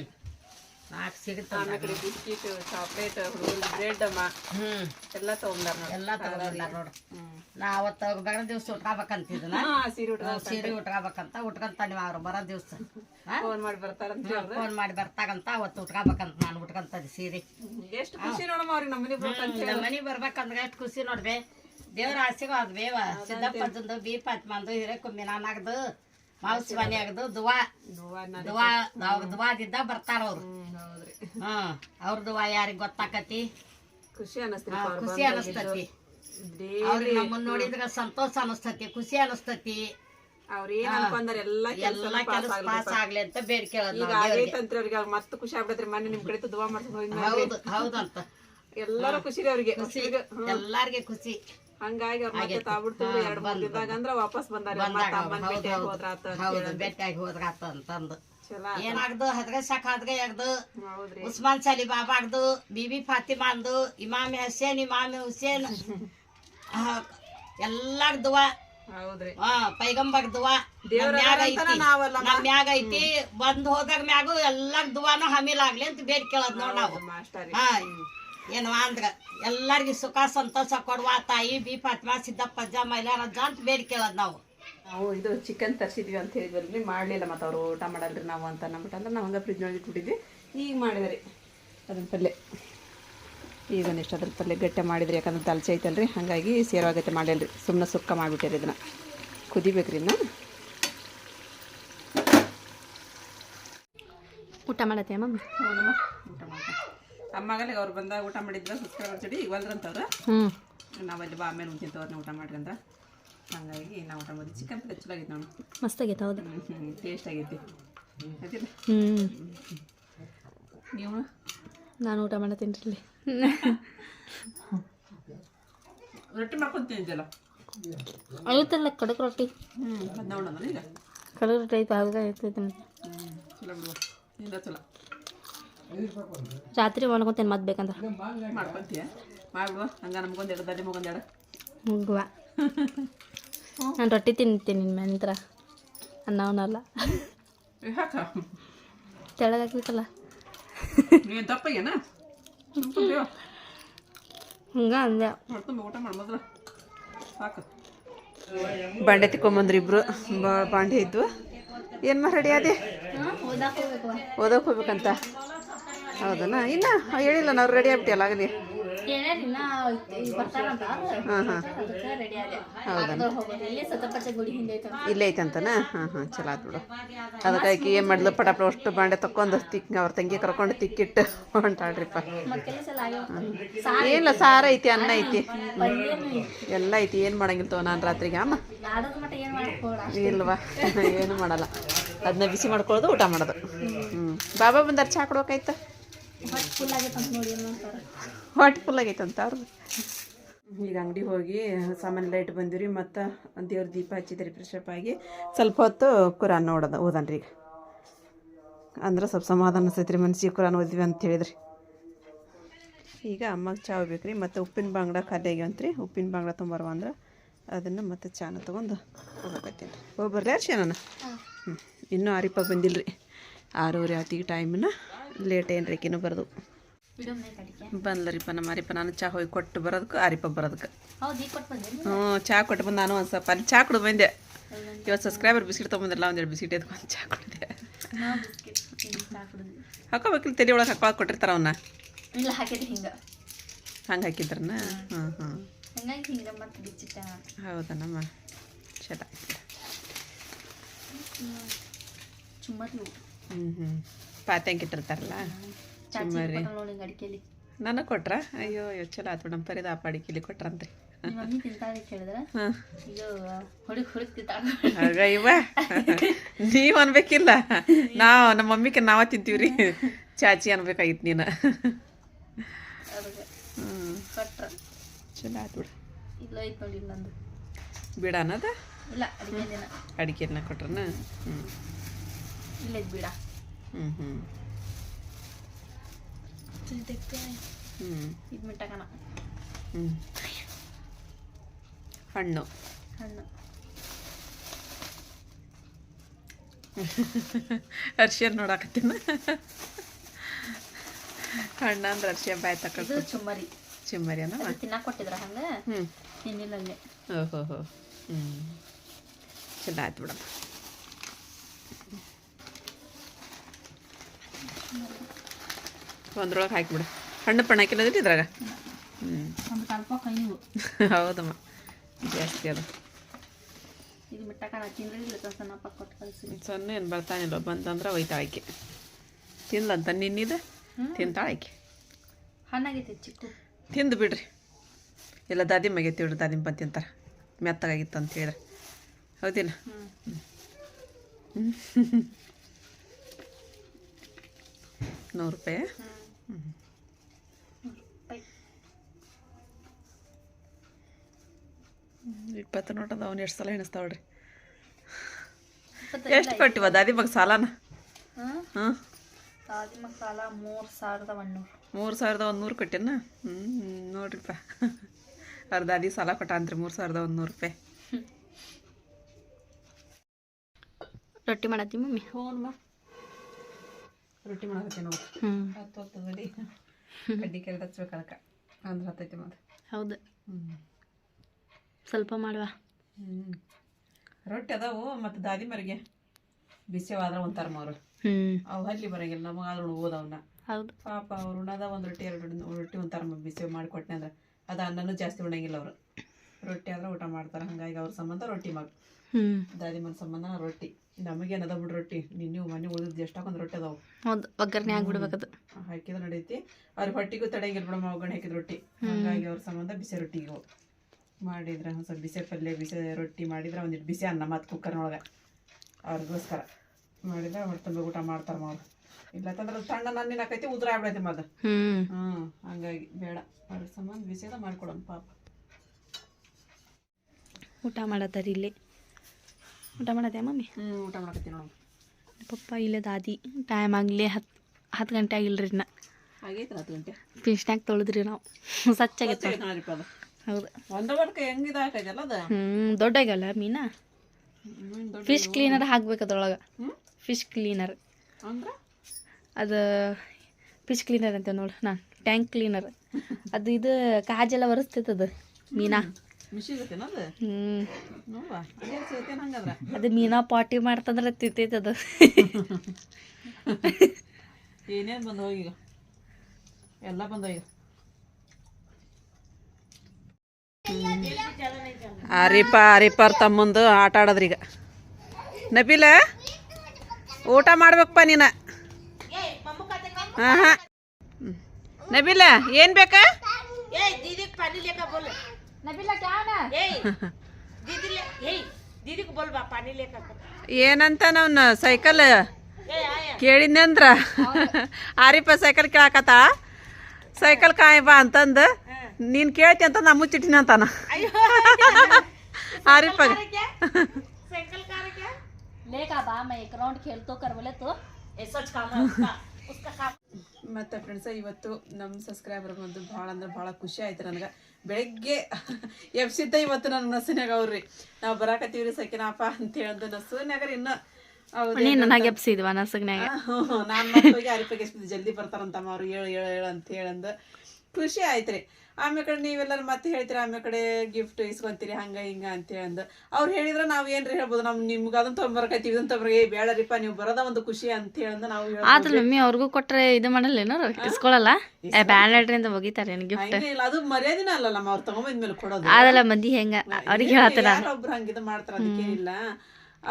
ನಾಲ್ಕು ಸೇರಿ ಆಮೇಲೆ ತಂದಾಕ ಕಡೆ ಬಿಸ್ಕಿಟ್ ಚಾಕ್ಲೇಟ್ ಹುಡುಗರು ಬ್ರೆಡ್ ಅಮ್ಮ. ಹ್ಮ್. ಎಲ್ಲ ತಗೊಂಡಾರ ನೋಡಿ ಎಲ್ಲ ನೋಡು. ನಾ ಅವತ್ತು ಬೇರೆ ದಿವ್ಸ ಉಟ್ಕೋಬೇಕಂತಿದ್ನ ಹಾ ಸೀರೆ ಉಟ್ಟ ಸೀರೆ ಉಟ್ಕೋಬೇಕಂತ ಉಟ್ಕೊಂತ ನೀವು ಅವ್ರು ಬರೋ ದಿವ್ಸ. ಫೋನ್ ಮಾಡಿ ಬರ್ತಾರಂತ ಫೋನ್ ಮಾಡಿ ಬರ್ತಾಗಂತ ಅವತ್ತು ಉಟ್ಕೋಬೇಕಂತ ನಾನು ಉಟ್ಕೊಂತದ್ದು ಸೀರೆ. ಎಷ್ಟು ಖುಷಿ ನೋಡಮ್ಮ ಅವ್ರಿಗೆ ನಮ್ಮ ಮನೆ ನಮ್ಮ ಮನೆ ಬರ್ಬೇಕಂದ್ರೆ ಎಷ್ಟು ಖುಷಿ ನೋಡ್ಬೆ. ದೇವ್ರ ಆಸೆಗೂ ಅದು ಬೇವ ಸಿದ್ದಪ್ಪಂದು ಬಿ ಪಾತ್ಮಂದು ಹಿರೇಕುಮ್ಮಿ ನಾನಾಗದು ಮಾವ್ಸ್ ಮನೆ ಆಗದು ದುವಾ. ದುವಾ ಅವ್ರ ದುವಾದಿದ್ದ ಬರ್ತಾರ ಅವ್ರು. ಹ್ಮ್ ಅವ್ರ ದುವಾ ಯಾರಿಗ್ ಗೊತ್ತಾಕತಿ? ಖುಷಿ ಅನ್ನಿಸ್ತ್ರಿ ಖುಷಿ ಅನಸ್ತತಿ. ಅವ್ರಿಗೆ ನಮ್ಮನ್ನ ನೋಡಿದ್ರೆ ಸಂತೋಷ ಅನಸ್ತತಿ ಖುಷಿ ಅನಸ್ತತಿ. ಅವ್ರ ಏನ್ ಅನ್ಕೊಂಡಾರ ಎಲ್ಲ ಎಲ್ಲಾ ಕೆಲಸ ಪಾಸ್ ಆಗ್ಲಿ ಅಂತ ಬೇಡ್ಕೇಳೋದು ಈಗ ಆಗೈತಂತ್ರಿ ಅವ್ರಿಗೆ ಅವ್ರ ಮತ್ತೆ ಖುಷಿ ಆಗ್ಬಿಡತ್ರಿ. ಮೊನ್ನೆ ನಿಮ್ ಕಡೆ ದುವಾ ಮಾಡ್ಕೊಂಡು ಹೋಗಿ ಹೌದು ಹೌದಂತ. ಎಲ್ಲಾರು ಖುಷಿ ರೀ ಅವ್ರಿಗೆ. ಖುಷಿ. ಎಲ್ಲಾರ್ಗೆ ಖುಷಿ. ಹಂಗಾಗಿ ಅವ್ರ ಮತ್ತೆ ತಾಬಿಡ್ತು. ಎರಡ್ ಮೂರ್ ದಿನದಾಗ ಅಂದ್ರ ವಾಪಸ್ ಬಂದಾರ. ಮತ್ತೆ ಅಮ್ಮನ್ ಭೇಟಿ ಆಗಿ ಹೋದ್ರ ಆತ ಅಂತ ಹೌದು ಭೇಟಿಯಾಗಿ ಹೋದ್ರಾತ ಅಂತಂದು. ಚಲೋ ಏನಾಗ್ದು? ಹದ್ಗೆ ಸಾಕ್ ಹದ್ಗೆ ಆಗ್ದು. ಹೌದ್ರಿ. ಉಸ್ಮಾನ್ ಸಲಿ ಬಾಬಾ ಆಗ್ದು. ಬಿಬಿ ಫಾತಿಮಾ ಅಂದು ಇಮಾಮಿ ಹಸೇನ್ ಇಮಾಮಿ ಹುಸೇನ್. ಎಲ್ಲಾರ್ ದುವಾ ಹೌದ್ರಿ. ಹಾ ಪೈಗಂಬರ್ ದುವಾ. ದೇವ್ರ ನಮ್ ಐತಿ. ನಾವಲ್ಲ ನಮ್ ಮ್ಯಾಗ ಐತಿ. ಬಂದ್ ಹೋದಾಗ ಮ್ಯಾಗು ಎಲ್ಲಾರ್ ದುವಾನು ಹಮಿಲ್ ಆಗ್ಲಿ ಅಂತ ಬೇಡ್ ಕೇಳೋದ್ ನೋಡ್ ನಾವು. ಹಾ ಏನು ಅಂದ್ರ ಎಲ್ಲಾರ್ಗಿ ಸುಖ ಸಂತೋಷ ಕೊಡುವ ತಾಯಿ ಬಿ ಸಿದ್ದಪ್ಪ ಸಿದ್ದಪ್ಪಜ್ಜ ಮೈಲಾರಜ್ಜ ಅಂತ ಬೇಡ್ ಕೇಳೋದ್ ನಾವು. ನಾವು ಇದು ಚಿಕನ್ ತರಿಸಿದ್ವಿ ಅಂತ ಹೇಳಿದ್ವಿ ಮಾಡಲಿಲ್ಲ ಮತ್ತು ಅವರು ಊಟ ಮಾಡಲ್ರಿ ನಾವು ಅಂತ ಅಂದ್ಬಿಟ್ಟು ಅಂದ್ರೆ ನಾವು ಹಂಗೆ ಫ್ರಿಜ್ನೊಳಗೆ ಇಟ್ಬಿಟ್ಟಿದ್ವಿ. ಈಗ ಮಾಡಿದ್ರಿ. ಅದನ್ನ ಪಲ್ಯ. ಈಗ ಒಂದಿಷ್ಟು ಅದ್ರ ಪಲ್ಯ ಗಟ್ಟೆ ಮಾಡಿದ್ರಿ ಯಾಕಂದ್ರೆ ತಲಚೆ ಐತಲ್ರಿ. ಹಾಗಾಗಿ ಸೇರವಾಗತ್ತೆ ಮಾಡಿಲ್ರಿ. ಸುಮ್ಮನೆ ಸುಕ್ಕ ಮಾಡಿಬಿಟ್ಟಿರಿ ಇದನ್ನು. ಕುದಿಬೇಕ್ರಿ ಇನ್ನು ಊಟ ಮಾಡತ್ತೆ ಅಮ್ಮ? ಊಟ ಮಾಡ್ತಾ ಅಮ್ಮಗಲ್ಲಿ ಅವ್ರು ಬಂದಾಗ ಊಟ ಮಾಡಿದ್ರ ಸಬ್ಸ್ಕ್ರೈಬರ್ ಚಡಿ ಈಗ ಬಂದ್ರಂತವ್ರು. ಹ್ಞೂ ನಾವಲ್ಲಿ ಬಾ ಆಮೇಲೆ ಮುಂಚಿನ ತವ್ರನ್ನ ಊಟ ಮಾಡ್ರಿ ಹಂಗಾಗಿ ಹಾಗಾಗಿ ನಾವು ಊಟ ಮಾಡಿದ್ವಿ. ಚಿಕನ್ ಪಲ್ಯ ಚಲೋ ಆಗೈತೆ ನೋಡಿ. ಮಸ್ತಾಗೈತೆ ಹೌದು. ಹ್ಞೂ ಟೇಸ್ಟ್ ಆಗೈತಿ. ಹ್ಞೂ ನೀವು? ನಾನು ಊಟ ಮಾಡತ್ತೀನಿ ಇಲ್ಲಿ. ರೊಟ್ಟಿ ಮಾಡ್ಕೊಂಡು ತಿಂದಿದ್ದಲ್ಲ ಐತಲ್ಲ ಕಡಕ್ ರೊಟ್ಟಿ. ಕಡಕ್ ರೊಟ್ಟಿ ಐತೆ ಆಗ ಐತೈತೆ. ಚಲೋ ರಾತ್ರಿ ಮಾಡ್ಕೊತೇನೆ ಮತ್ತೆ ಬೇಕಂದ್ರೆ. ಮಾಡ್ಕೊಂತೀಯ? ಮಾಡುವ ಹಂಗೆ ನಮ್ಗೊಂದು ಎರಡು ದಲ್ಲಿ ಮಗೊಂದು ಎರಡು. ಮುಗುವ ನಾನು ರೊಟ್ಟಿ ತಿಂತೀನಿ ನಿನ್ನ ನಂತರ ಅನ್ನವನಲ್ಲ. ತೆಳಗಾಕ್ಬೇಕಲ್ಲ ನೀನು ತಪ್ಪಾಗೇನ ಹಂಗ ಅಂದೆ. ಬಾಂಡೆ ತಿಕ್ಕೊಂಬಂದ್ರಿ ಇಬ್ರು. ಬಾಂಡೆ ಇದ್ವು. ಏನು ಮಾಡಿ ರೆಡಿ ಅದೇ ಓದೋಕೆ ಹೋಗ್ಬೇಕಂತ. ಹೌದನಾ? ಇನ್ನ ಹೇಳಿಲ್ಲ ನಾವು ರೆಡಿ ಆಗ್ಬಿಟ್ಟಿಯಲ್ಲ ಆಗಲಿ ಹೌದಾ? ಇಲ್ಲೇ ಐತಂತನ ಹಾಂ ಹಾಂ ಚಲೋ ಆತ್ ಬಿಡು. ಅದಕ್ಕಾಗಿ ಏನು ಮಾಡಿದ್ಲು? ಪಟ ಅಷ್ಟು ಬಾಂಡೆ ತಕ್ಕೊಂಡು ತಿಕ್ ಅವ್ರ ತಂಗಿ ಕರ್ಕೊಂಡು ತಿಕ್ಕಿಟ್ಟು ಹೊಂಟಾಳ್ರಿಪ್ಪ. ಏನಿಲ್ಲ ಸಾರ ಐತಿ. ಅನ್ನ ಐತಿ. ಎಲ್ಲ ಐತಿ ಏನು ಮಾಡಂಗಿಲ್ಲ ತಗೋ ನಾನು ರಾತ್ರಿಗೆ ಅಮ್ಮ ಇಲ್ವಾ? ಏನು ಮಾಡಲ್ಲ. ಅದನ್ನ ಬಿಸಿ ಮಾಡ್ಕೊಳ್ಳೋದು ಊಟ ಮಾಡೋದು. ಹ್ಞೂ ಬಾಬಾ ಬಂದಾರ ಚಾ ಕೊಡ್ಬೇಕಾಯ್ತ? ಹೊಟ್ಟೆ ಫುಲ್ ಅಂತ ಅವ್ರದ್ದು ಈಗ ಅಂಗಡಿ ಹೋಗಿ ಸಾಮಾನ್ಯ ಲೈಟ್ ಬಂದಿವ್ರಿ ಮತ್ತು ದೇವ್ರ ದೀಪ ಹಚ್ಚಿದ್ರಿ ಫ್ರೆಶಪ್ ಆಗಿ. ಸ್ವಲ್ಪ ಹೊತ್ತು ಕುರಾನ್ ನೋಡೋದು ಓದನ್ರಿ ಈಗ. ಅಂದ್ರೆ ಸ್ವಲ್ಪ ಸಮಾಧಾನ ಅನಿಸ್ತೈತೆ ರೀ ಮನ್ಸಿಗೆ ಕುರಾನ್ ಓದ್ವಿ ಅಂತ ಹೇಳಿದ್ರಿ. ಈಗ ಅಮ್ಮಗೆ ಚಾ ಬೇಕ್ರಿ ಮತ್ತು ಉಪ್ಪಿನ ಬಾಂಗ್ಡ ಖಾಲಿ ಆಗ್ಯಾವಂತ್ರಿ. ಉಪ್ಪಿನ ಬಾಂಗ್ಡ ತುಂಬರ್ವ ಅಂದ್ರೆ ಅದನ್ನು ಮತ್ತೆ ಚಾನ ತೊಗೊಂಡು ಹೋಗಕತ್ತೀನಿ ಹೋಗಿ ಬರ್ಲಿ ಅರ್ಶಿ ನಾನು ಹ್ಞೂ ಇನ್ನೂ ಆರಿಪ ಬಂದಿಲ್ಲ ರೀ ಆರೂವರೆ ಆತಿಗೆ ಟೈಮ್ನ ಲೇಟ್ ಏನು ರೀಕಿನೂ ಬರೋದು. ಬಂದ್ಲರಿಪ್ಪ ನಮ್ಮ ಅರಿಪ್ಪ ನಾನು ಚಹಾ ಹೋಗಿ ಕೊಟ್ಟು ಬರೋದಕ್ಕೆ ಆರಿಪ ಬರೋದಕ್ಕೆ. ಹ್ಞೂ ಚಹಾ ಕೊಟ್ಟು ಬಂದು ನಾನು ಒಂದು ಸ್ವಲ್ಪ ಅಲ್ಲಿ ಚಹಾ ಕುಡಿದು ಬಂದೆ. ಇವತ್ತು ಸಬ್ಸ್ಕ್ರೈಬರ್ ಬಿಸ್ಕಿಟ್ ತೊಗೊಂಬಂದಿರಲ್ಲ ಒಂದೆರಡು ಬಿಸ್ಕಿಟ್ ಎದ್ಕೊಂಡು ಚಹಾ ಕುಡಿದೆ. ಹಾಕೋಬೇಕಿಲ್ಲ ತಲೆ ಒಳಗೆ ಹಾಕೊಳಕ್ಕೆ ಕೊಟ್ಟಿರ್ತಾರ ಅವನ್ನ ಇಲ್ಲ ಹಾಕಿದ್ರಿ ಹಿಂಗೆ. ಹಂಗೆ ಹಾಕಿದ್ರನ? ಹಾಂ. ಹಾಂ ಹೌದನಮ್ಮ. ಚಲ ಚುಮ್ಮರಿ ಹ್ಞೂ ಹ್ಞೂ ಇಟ್ಟಿರ್ತಾರಲ್ಲ ಅಡಿಕೆಲಿ. ನನಗೆ ಕೊಟ್ರ? ಅಯ್ಯೋ ಅಯ್ಯೋ ಚಲೋ ಆತು ಬಿಡಮ್ ಪರಿದ ಆ ಪಾಡಿ ಕೊಟ್ರಂತ್ರಿ ಕೊಟ್ರಂತೆ ಮಮ್ಮಿ ತಿಂತಾಳೆ ಕೇಳಿದ್ರೆ? ಹಾಂ. ಅಯ್ಯೋ ಹುಡುಗ ಹುಡುಗ ತಿಂತಾಳ. ಆಗ ಇವ. ನೀವು ಅನ್ಬೇಕಿಲ್ಲ. ನಾವು ನಮ್ಮ ಮಮ್ಮಿಗೆ ನಾವ ತಿಂತೀವ್ರಿ. ಚಾಚಿ ಅನ್ಬೇಕಾಗಿತ್ತು ನೀನು. ಚಲೋ ಆತು ಬಿಡು. ಇಲ್ಲ ಐತ್ ನೋಡಿ ನಂದು. ಬಿಡ ಅನ್ನೋದ? ಇಲ್ಲ ಕೊಟ್ರನ? ಹ್ಞೂ ಇಲ್ಲ ಐತ್ ಬಿಡ ಹ್ಞೂ ತಿಂತೈತೆ ಹ್ಞೂ ಇದು ಮಿಟ್ಟಕನ ಹಣ್ಣು. ಹಣ್ಣು. ಅರ್ಶಿಯನ್ ನೋಡಾಕತ್ತೀನ. ಹಣ್ಣ ಅಂದ್ರೆ ಅರ್ಶಿಯ ಬಾಯ್ ತಕೊಂಡು ಚುಮ್ಮರಿ ಚುಮ್ಮರಿ. ಅನ್ನ ಅದು ಕೊಟ್ಟಿದ್ರ ಹಂಗ? ಹ್ಮ್. ತಿನ್ನಿಲ್ಲ ಓಹೋ ಹೋ ಹ್ಞೂ ಚಲೋ ಆಯ್ತು ಬಿಡಮ್ಮ ಒಂದ್ರೊಳಗೆ ಹಾಕಿಬಿಡ. ಹಣ್ಣು ಪಣ್ಣ ಹಾಕಿರೋದಿಲ್ಲ ಇದ್ರಾಗ? ಹ್ಞೂ ಹೌದಮ್ಮ. ಜಾಸ್ತಿ ಅದು. ಸಣ್ಣ ಏನು ಬರ್ತಾನಿಲ್ಲ ಬಂತಂದ್ರೆ ಒಯ್ತಾಳಕ್ಕೆ ತಿನ್ಲಂತ ನಿನ್ನಿದ? ತಿಂತಾಳಕ್ಕೆ ಆಯ್ಕೆ ಚಿಕ್ಕು. ತಿಂದು ಬಿಡ್ರಿ. ಎಲ್ಲ ದಾದಿಮ್ಮ ಆಗೈತಿ ಬಿಡ್ರಿ ದಾದಿಮ್ ಬಂದು ತಿಂತಾರೆ. ಮೆತ್ತಗಾಗಿತ್ತು ಅಂತ ಹೇಳಿದ್ರೆ ಹೌದಿಲ್ಲ ಹ್ಞೂ ನೂರು ರೂಪಾಯಿ. ಇಪ್ಪತ್ತು ನೋಟ್ ಅದ ಅವ್ನು ಎಷ್ಟು ಸಲ ಎಣಿಸ್ತಾವಳ್ರಿ ಎಷ್ಟು ಕೊಟ್ಟಿವ ದಾದಿಮ್ಮಗೆ ಸಾಲನ? ಹಾಂ? ಮಸಾಲ ಮೂರು ಸಾವಿರದ ಒಂದೂರು ಮೂರು ಸಾವಿರದ ಒಂದು ನೂರು ಕೊಟ್ಟೆನ ಹ್ಞೂ ನೋಡ್ರಿಪ್ಪ ಅವ್ರ ದಾದಿ ಸಾಲ ಕೊಟ್ಟ ಅಂತ್ರಿ ಮೂರು ಸಾವಿರದ ಒಂದು ನೂರು ರೂಪಾಯಿ ರೊಟ್ಟಿ ಮಾಡತ್ತಿ ಮಮ್ಮಿ? ಹ್ಞೂ ರೊಟ್ಟಿ ಮಾಡಕತ್ತಿ ನೋಡಿ ಹತ್ತು ಹೊತ್ತದಲ್ಲಿ ಕಡ್ಡಿ ಕೆರೆ ಹಚ್ಬೇಕು ಅದಕ್ಕೆ ಅಂದ್ರೆ ಹತ್ತೈತಿ ಮತ್ತೆ. ಹೌದು. ಸ್ವಲ್ಪ ಮಾಡುವ. ಹ್ಞೂ ರೊಟ್ಟಿ ಅದಾವು ಮತ್ತು ದಾದಿ ಮರಿಗೆ. ಬಿಸಿವಾದ್ರೆ ಒಂಥರ ಮಾರು ಅವು ಹಲ್ಲಿ ಬರಂಗಿಲ್ಲ ನಮಗೆ ಆದ್ರೂ ಓದವನ್ನ ಹೌದು. ಪಾಪ ಅವ್ರು ಉಣ್ಣದ ಒಂದು ರೊಟ್ಟಿ ಎರಡು ರೊಟ್ಟಿ ಒಂಥರ ಬಿಸಿ ಮಾಡಿಕೊಟ್ನೆ ಅಂದ್ರೆ ಅದು ಅನ್ನನೂ ಜಾಸ್ತಿ ಉಣಂಗಿಲ್ಲ ಅವರು. ರೊಟ್ಟಿ ಆದ್ರೆ ಊಟ ಮಾಡ್ತಾರೆ ಹಂಗಾಗಿ ಅವ್ರ ಸಂಬಂಧ ರೊಟ್ಟಿ ಮಾಡಿ. ದಾದಿ ಮನ ಸಂಬಂಧ ರೊಟ್ಟಿ ನಮಗೇನದ ಬಿಡು ರೊಟ್ಟಿ. ನಿನ್ನೆ ಮನೆ ಉಳಿದ್ ಎಷ್ಟಾಕೊಂದು ರೊಟ್ಟಿ ಅದಾವು? ಹೌದು ಒಗ್ಗರಣೆ ಆಗ್ಬಿಡ್ಬೇಕದು ಹಾಕಿದ್ರೆ ನಡೀತಿ. ಅವ್ರ ಹೊಟ್ಟಿಗೂ ತಡೆಯಂಗಿಲ್ಲ ಬಿಡಮ್ಮ ಒಗ್ಗರಣೆ ಹಾಕಿದ ರೊಟ್ಟಿ. ಹಂಗಾಗಿ ಅವ್ರ ಸಂಬಂಧ ಬಿಸಿ ರೊಟ್ಟಿಗೆ ಮಾಡಿದ್ರ ಒಂದು ಸ್ವಲ್ಪ ಬಿಸಿ ಪಲ್ಯ ಬಿಸಿ ರೊಟ್ಟಿ ಮಾಡಿದ್ರೆ ಒಂದಿಟ್ಟು ಬಿಸಿ ಅನ್ನ ಮತ್ತು ಕುಕ್ಕರ್ನೊಳಗೆ ಅವ್ರಿಗೋಸ್ಕರ. ಮಾಡಿದ್ರೆ ಹೊಟ್ಟೆ ತುಂಬ ಊಟ ಮಾಡ್ತಾರೆ ಅವ್ರು ಇಲ್ಲತ್ತಂದ್ರೆ ಸಣ್ಣ ನನ್ನ ಹಾಕೈತಿ ಉದ್ರ ಆಗ್ಬಿಡೈತಿ ಮದ ಹ್ಞೂ ಹ್ಞೂ ಹಂಗಾಗಿ ಬೇಡ. ಅವ್ರ ಸಂಬಂಧ ಬಿಸಿದ ಮಾಡ್ಕೊಡೋಣ ಪಾಪ. ಊಟ ಮಾಡತ್ತಾರ ಇಲ್ಲಿ. ಊಟ ಮಾಡತ್ತೆ ಮಮ್ಮಿ? ಹ್ಞೂ ಊಟ ಮಾಡಕತ್ತೀನಿ ನೋಡಿ. ಪಪ್ಪ ಇಲ್ಲೇ ದಾದಿ. ಟೈಮ್ ಆಗಲಿ ಹತ್ತು ಹತ್ತು ಗಂಟೆ ಆಗಿಲ್ರಿ ಇನ್ನ. ಆಗೈತೆ ಹತ್ತು ಗಂಟೆ? ತೊಳೆದ್ರಿ ನಾವು. ಸಚ್ಚಾಗೈತೆ ಹೌದು. ಒಂದು ವರ್ಕ ಹೆಂಗಿದೆ ಹಾಕೈತಲ್ಲ ಅದು? ಹ್ಞೂ ದೊಡ್ಡಾಗಲ್ಲ ಮೀನಾ? ಫಿಶ್ ಕ್ಲೀನರ್ ಹಾಕ್ಬೇಕು ಅದ್ರೊಳಗೆ. ಫಿಶ್ ಕ್ಲೀನರ್ ಅಂದ್ರೆ? ಅದು ಫಿಶ್ ಕ್ಲೀನರ್ ಅಂತ ನೋಡಿ ನಾನು. ಟ್ಯಾಂಕ್ ಕ್ಲೀನರ್ ಅದು ಇದು ಕಾಜೆಲ್ಲ ಒರೆಸ್ತೈತದು ಮೀನಾ. ಅದು? ಮೀನಾ ಪಾರ್ಟಿ ಮಾಡ್ತಂದ್ರೆ ತಿಂತೈತೆ ಹಂಗಂದ್ರೆ ಅದು. ಏನೇನು ಬಂದು ಈಗ? ಎಲ್ಲ ಬಂದು ಈಗ. ಆರಿಪ ಆರಿಪರ್ ತಮ್ಮಂದು ಆಟ ಆಡೋದ್ರೀಗ. ನಬಿಲ ಊಟ ಮಾಡ್ಬೇಕಪ್ಪ ನೀನ? ಹಾಂ ಹಾಂ ನಬಿಲ ಏನು ಬೇಕಾ? ಏನಂತ ನಾವ್ ಸೈಕಲ್? ಕೇಳಿದ್ನಂದ್ರ ಆರಿಪ ಸೈಕಲ್ ಕೇಳಾಕತ್ತ? ಸೈಕಲ್ ಕಾಯಬಾ ಅಂತಂದ ನೀನ್ ಕೇಳ್ತಿ ಅಂತ ನಾ ಮುಚ್ಚಿಟ್ಟಿನ ಅಂತಾನ. ಆರಿಪ ಮತ್ತೆ ಫ್ರೆಂಡ್ಸ ಇವತ್ತು ನಮ್ಮ ಸಬ್ಸ್ಕ್ರೈಬರ್ ಬಂದು ಭಾಳ ಅಂದ್ರೆ ಭಾಳ ಖುಷಿ ಆಯ್ತು ನನಗೆ. ಬೆಳಗ್ಗೆ ಎಬ್ಸಿದ್ದ ಇವತ್ತು ನನ್ನ ನಸುನ್ಯಾಗ ಅವ್ರಿ. ನಾವು ಬರಾಕತ್ತೀವ್ರಿ ಸಕಿನಪ್ಪ ಅಂತ ಹೇಳ್ದು ನಸುನ್ಯಾಗ ಇನ್ನು ನನಗೆ ಎಬ್ಸಿದ್ವಾ ನಸಗ್ನಾಗ ನಾನು ಮತ್ತೆ ಹೋಗಿ ಅರಿಪಗೆ ಜಲ್ದಿ ಬರ್ತಾರಂತಮ್ಮ ಅವ್ರು ಏಳು ಏಳು ಏಳು ಅಂತ ಹೇಳಂದು. ಖುಷಿ ಆಯ್ತ್ರಿ. ಆಮೇಲೆ ಕಡೆ ನೀವೆಲ್ಲರೂ ಮತ್ತೆ ಹೇಳ್ತೀರಿ ಆಮೇಲೆ ಕಡೆ ಗಿಫ್ಟ್ ಇಸ್ಕೊಂತೀರಿ ಹಂಗ ಹಿಂಗ ಅಂತ ಅಂದ. ಅವ್ರು ಹೇಳಿದ್ರೆ ನಾವು ಏನ್ರಿ ಹೇಳ್ಬೋದು ನಮ್ ನಿಮ್ಗೆ ಅದನ್ನ ತೊಂಬರ್ಕೈತಿ ಇದನ್ನ ತೊಂಬರ್ ಏ ಬೇಡರಿಪ್ಪ ನೀವು ಬರೋದ ಒಂದು ಖುಷಿ ಅಂತ ಹೇಳಂದ ನಾವು ಆದ್ರೆ ಮಮ್ಮಿ ಅವ್ರಿಗೂ ಕೊಟ್ರೆ ಇದು ಮಾಡಲ್ಲೇನೋ ಇಸ್ಕೊಳಲ್ಲ? ಏ ಬ್ಯಾಡ್ರಿ ಅಂತ ಒಗಿತಾರೆ ಏನು ಗಿಫ್ಟ್ ಇಲ್ಲ ಅದು ಮರ್ಯಾದಿನ ಅಲ್ಲಲ್ಲ ಅವ್ರು ತಗೊಂಬಂದ್ಮೇಲೆ ಕೊಡೋದು. ಆದಲ್ಲ ಮಂದಿ ಹೆಂಗ ಅವ್ರಿಗೆ ಹೇಳ್ತಾರ ಒಬ್ರು ಹಂಗಿದ ಮಾಡ್ತಾರ ಅದಕ್ಕೇನಿಲ್ಲ.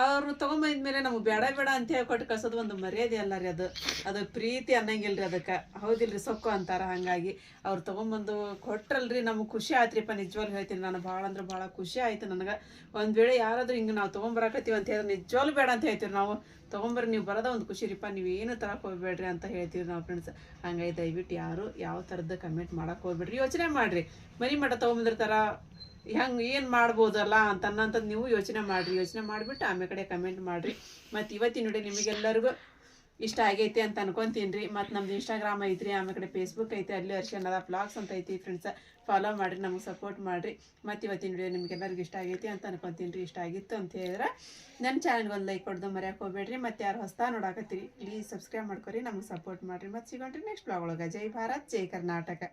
ಅವ್ರು ತಗೊಂಬಂದ್ಮೇಲೆ ನಮ್ಗೆ ಬೇಡ ಬೇಡ ಅಂತ ಹೇಳಿ ಕೊಟ್ಟು ಕಳ್ಸೋದು ಒಂದು ಮರ್ಯಾದೆ ಅಲ್ಲ ರೀ ಅದು. ಅದು ಪ್ರೀತಿ ಅನ್ನಂಗಿಲ್ಲ ರೀ ಅದಕ್ಕೆ. ಹೌದಿಲ್ರಿ ಸೊಕ್ಕು ಅಂತಾರ ಹಾಗಾಗಿ. ಅವ್ರು ತಗೊಂಬಂದು ಕೊಟ್ರಲ್ರಿ ನಮ್ಗೆ ಖುಷಿ ಆಯ್ತ್ರಿಪ್ಪ, ನಿಜವಾಗ್ಲು ಹೇಳ್ತೀನಿ. ನಾನು ಭಾಳ ಅಂದ್ರೆ ಭಾಳ ಖುಷಿ ಆಯ್ತು ನನಗೆ. ಒಂದ್ ವೇಳೆ ಯಾರಾದ್ರೂ ಹಿಂಗೆ ನಾವು ತೊಗೊಂಬರಾಕತ್ತೀವಿ ಅಂತ ಹೇಳಿದ್ರೆ ನಿಜವಾಗ್ಲು ಬೇಡ ಅಂತ ಹೇಳ್ತೀವಿ ನಾವು. ತೊಗೊಂಬರ್ರಿ, ನೀವು ಬರೋದ ಒಂದು ಖುಷಿ ರೀಪ್ಪ. ನೀವು ಏನು ತರಕ್ ಹೋಗ್ಬೇಡ್ರಿ ಅಂತ ಹೇಳ್ತೀವಿ ನಾವು ಫ್ರೆಂಡ್ಸ್ ಹಂಗಾಗಿ ದಯವಿಟ್ಟು ಯಾರು ಯಾವ ಥರದ್ದು ಕಮೆಂಟ್ ಮಾಡೋಕೆ ಹೋಗ್ಬೇಡ್ರಿ. ಯೋಚನೆ ಮಾಡ್ರಿ. ಮನಿ ಮಠ ತೊಗೊಂಬಂದಿರ್ತಾರ ಹೆಂಗೆ ಏನು ಮಾಡ್ಬೋದಲ್ಲ ಅಂತ ಅನ್ನೋಂಥದ್ದು ನೀವು ಯೋಚನೆ ಮಾಡಿರಿ. ಯೋಚನೆ ಮಾಡಿಬಿಟ್ಟು ಆಮೇಲೆ ಕಡೆ ಕಮೆಂಟ್ ಮಾಡಿರಿ. ಮತ್ತು ಇವತ್ತಿನ ನೋಡಿ ನಿಮಗೆಲ್ಲರಿಗೂ ಇಷ್ಟ ಆಗೈತಿ ಅಂತ ಅನ್ಕೊಂತೀನಿ ರೀ ಮತ್ತು ನಮ್ದು ಇನ್ಸ್ಟಾಗ್ರಾಮ್ ಐತ್ರಿ, ಆಮೇಲೆ ಕಡೆ ಫೇಸ್ಬುಕ್ ಐತೆ, ಅಲ್ಲಿ ಅರ್ಶನದ ಬ್ಲಾಗ್ಸ್ ಅಂತ ಐತಿ ಫ್ರೆಂಡ್ಸ್ ಫಾಲೋ ಮಾಡಿರಿ, ನಮಗೆ ಸಪೋರ್ಟ್ ಮಾಡಿರಿ. ಮತ್ತು ಇವತ್ತಿನ ವಿಡಿಯೋ ನಿಮಗೆಲ್ಲರಿಗೂ ಇಷ್ಟ ಆಗೈತಿ ಅಂತ ಅನ್ಕೊಂತೀನಿ ರೀ ಇಷ್ಟ ಆಗಿತ್ತು ಅಂತ ಹೇಳಿದ್ರೆ ನನ್ನ ಚಾನಲ್ಗೆ ಒಂದು ಲೈಕ್ ಕೊಡ್ದು ಮರ್ಯಾಕೆ ಹೋಗ್ಬೇಡ್ರಿ. ಮತ್ತು ಯಾರು ಹೊಸ್ತಾ ನೋಡಾಕತ್ತೀರಿ ಪ್ಲೀಸ್ ಸಬ್ಸ್ಕ್ರೈಬ್ ಮಾಡ್ಕೊರಿ, ನಮಗೆ ಸಪೋರ್ಟ್ ಮಾಡಿರಿ. ಮತ್ತು ಸಿಗೋಣ್ರಿ ನೆಕ್ಸ್ಟ್ ಬ್ಲಾಗ್ ಒಳಗೆ. ಜೈ ಭಾರತ್, ಜೈ ಕರ್ನಾಟಕ.